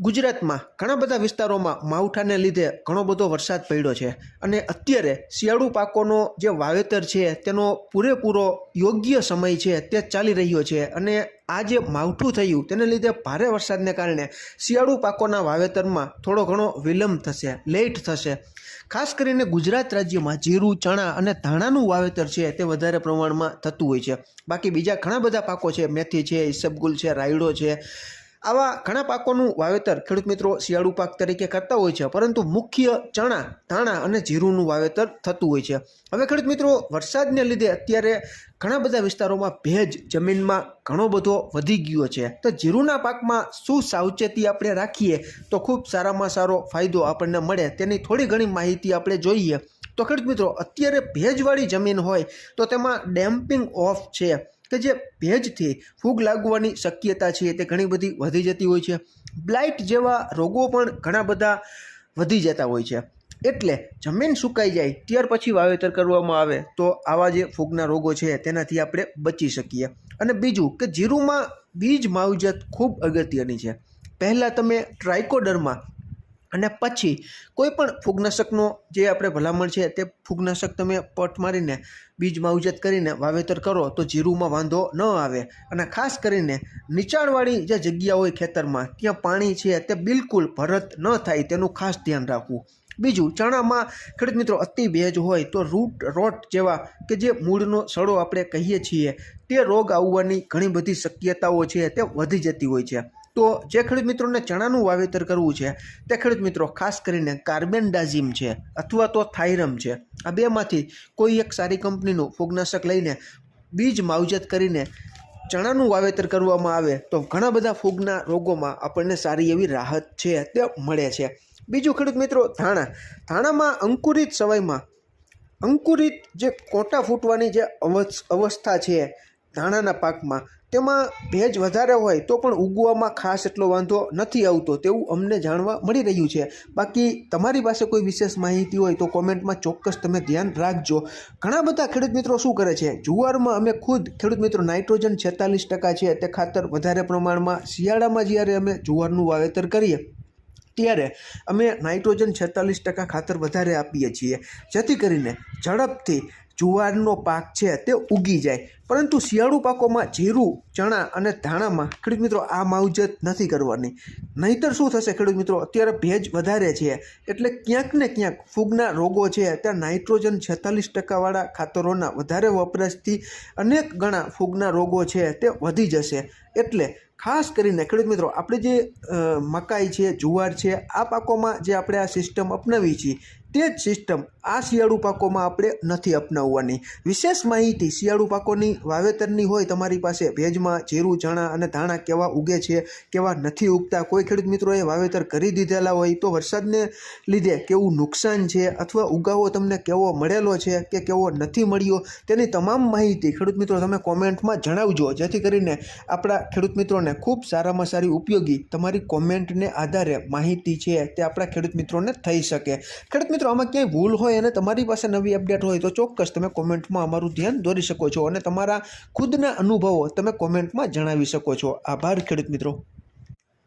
ગુજરાતમાં ઘણા બધા વિસ્તારોમાં માવઠાને લીધે ઘણો બધો વરસાદ પડ્યો છે. અને અત્યારે શિયાળુ પાકોનો જે વાવેતર છે તેનો પૂરેપૂરો યોગ્ય સમય છે તે ચાલી રહ્યો છે. અને આ જે માવઠું થયું તેને લીધે ભારે વરસાદને કારણે શિયાળુ પાકોના વાવેતરમાં થોડો ઘણો વિલંબ થશે, લેટ થશે. ખાસ કરીને ગુજરાત રાજ્યમાં જીરું, ચણા અને ધાણાનું વાવેતર છે તે વધારે પ્રમાણમાં થતું હોય છે. બાકી બીજા ઘણા બધા પાકો છે, મેથી છે, ઈસબગુલ છે, રાયડો છે આવા ઘણા પાકોનું વાવેતર ખેડૂત મિત્રો શિયાળુ પાક તરીકે કરતા હોય છે, પરંતુ મુખ્ય ચણા, ધાણા અને જીરુંનું વાવેતર થતું હોય છે. હવે ખેડૂત મિત્રો, વરસાદને લીધે અત્યારે ઘણા બધા વિસ્તારોમાં ભેજ જમીનમાં ઘણો બધો વધી ગયો છે. તો જીરુંના પાકમાં શું સાવચેતી આપણે રાખીએ? તો ખૂબ સારામાં સારો ફાયદો આપણને મળે તેની થોડી ઘણી માહિતી આપણે જોઈએ. તો ખેડૂત મિત્રો, અત્યારે ભેજવાળી જમીન હોય તો તેમાં ડેમ્પિંગ ઓફ છે. કે જે ભેજથી ફૂગ લાગવાની શક્યતા છે તે ઘણી બધી વધી જતી હોય છે. બ્લાઇટ જેવા રોગો પણ ઘણા બધા વધી જતા હોય છે. એટલે જમીન સુકાઈ જાય ત્યાર પછી વાવેતર કરવામાં આવે તો આવા જે ફૂગના રોગો છે તેનાથી આપણે બચી શકીએ. અને બીજું કે જીરુમાં બીજ માવજત ખૂબ અગત્યની છે. પહેલાં તમે ટ્રાઇકોડરમાં અને પછી કોઈ પણ ફૂગનાશકનો જે આપણે ભલામણ છે તે ફૂગનાશક તમે પટ મારીને, બીજ માવજત કરીને વાવેતર કરો તો જીરુમાં વાંધો ન આવે. અને ખાસ કરીને નીચાણવાળી જે જગ્યા હોય ખેતરમાં, ત્યાં પાણી છે તે બિલકુલ ભરત ન થાય તેનું ખાસ ધ્યાન રાખવું. બીજું, ચણામાં ખેડૂત મિત્રો અતિ ભેજ હોય તો રૂટ રોટ જેવા કે જે મૂળનો સડો આપણે કહીએ છીએ, તે રોગ આવવાની ઘણી બધી શક્યતાઓ છે તે વધી જતી હોય છે. તો જે ખેડૂત મિત્રોને ચણાનું વાવેતર કરવું છે, તે ખેડૂત મિત્રો ખાસ કરીને કાર્બેન્ડાઝિમ છે અથવા તો થાઇરમ છે. આ બેમાંથી કોઈ એક સારી કંપનીનું ફૂગનાશક લઈને બીજ માવજત કરીને ચણાનું વાવેતર કરવામાં આવે તો ઘણા બધા ફૂગના રોગોમાં આપણને સારી એવી રાહત છે તે મળે છે. બીજું ખેડૂત મિત્રો ધાણા. ધાણામાં અંકુરિત સમયમાં અંકુરિત જે કોટા ફૂટવાની જે અવસ, અવસ્થા છે ધાણાના પાકમાં તેમાં ભેજ વધારે હોય તો પણ ઉગવામાં ખાસ એટલો વાંધો નથી આવતો તેવું અમને જાણવા મળી રહ્યું છે. બાકી તમારી પાસે કોઈ વિશેષ માહિતી હોય તો કોમેન્ટમાં ચોક્કસ તમે ધ્યાન રાખજો. ઘણા બધા ખેડૂત મિત્રો શું કરે છે? જુવારમાં અમે ખુદ ખેડૂત મિત્રો નાઇટ્રોજન છેતાલીસ ટકા છે. તે ખાતર વધારે પ્રમાણમાં શિયાળામાં જ્યારે અમે જુવારનું વાવેતર કરીએ ત્યારે અમે નાઇટ્રોજન છેતાલીસ ટકા ખાતર વધારે આપીએ છીએ. જેથી કરીને ઝડપથી જુવારનો પાક છે તે ઉગી જાય. પરંતુ શિયાળુ પાકોમાં જીરું, ચણા અને ધાણામાં ખેડૂત મિત્રો આ માવજત નથી કરવાની. નહીતર શું થશે ખેડૂત મિત્રો? અત્યારે ભેજ વધારે છે. એટલે ક્યાંક ને ક્યાંક ફૂગના રોગો છે. ત્યાં નાઇટ્રોજન છેતાલીસ ટકાવાળા ખાતરોના વધારે વપરાશથી અનેક ગણા ફૂગના રોગો છે, તે વધી જશે. એટલે ખાસ કરીને ખેડૂત મિત્રો, આપણે જે મકાઈ છે, જુવાર છે, આ પાકોમાં જે આપણે આ સિસ્ટમ અપનાવી છીએ, તે જ સિસ્ટમ આ શિયાળુ પાકોમાં આપણે નથી અપનાવવાની. વિશેષ માહિતી શિયાળુ પાકોની વાવેતરની હોય તમારી પાસે ભેજમાં જીરું, ચણા અને ધાણા કેવા ઉગે છે, કેવા નથી ઉગતા, કોઈ ખેડૂત મિત્રોએ વાવેતર કરી દીધેલા હોય તો વરસાદને લીધે કેવું નુકસાન છે અથવા ઉગાવો તમને કેવો મળેલો છે કે કેવો નથી મળ્યો તેની તમામ માહિતી ખેડૂત મિત્રો તમે કોમેન્ટમાં જણાવજો. જેથી કરીને આપણા ખેડૂત મિત્રોને ખૂબ સારામાં સારી ઉપયોગી તમારી કોમેન્ટને આધારે માહિતી છે તે આપણા ખેડૂત મિત્રોને થઈ શકે. ખેડૂત મિત્રો, આમાં ક્યાંય ભૂલ હોય અને તમારી પાસે નવી અપડેટ હોય તો ચોક્કસ તમે કોમેન્ટમાં અમારું ધ્યાન દોરી શકો છો અને તમારા ખુદના અનુભવો તમે કોમેન્ટમાં જણાવી શકો છો. આભાર ખેડૂત મિત્રો.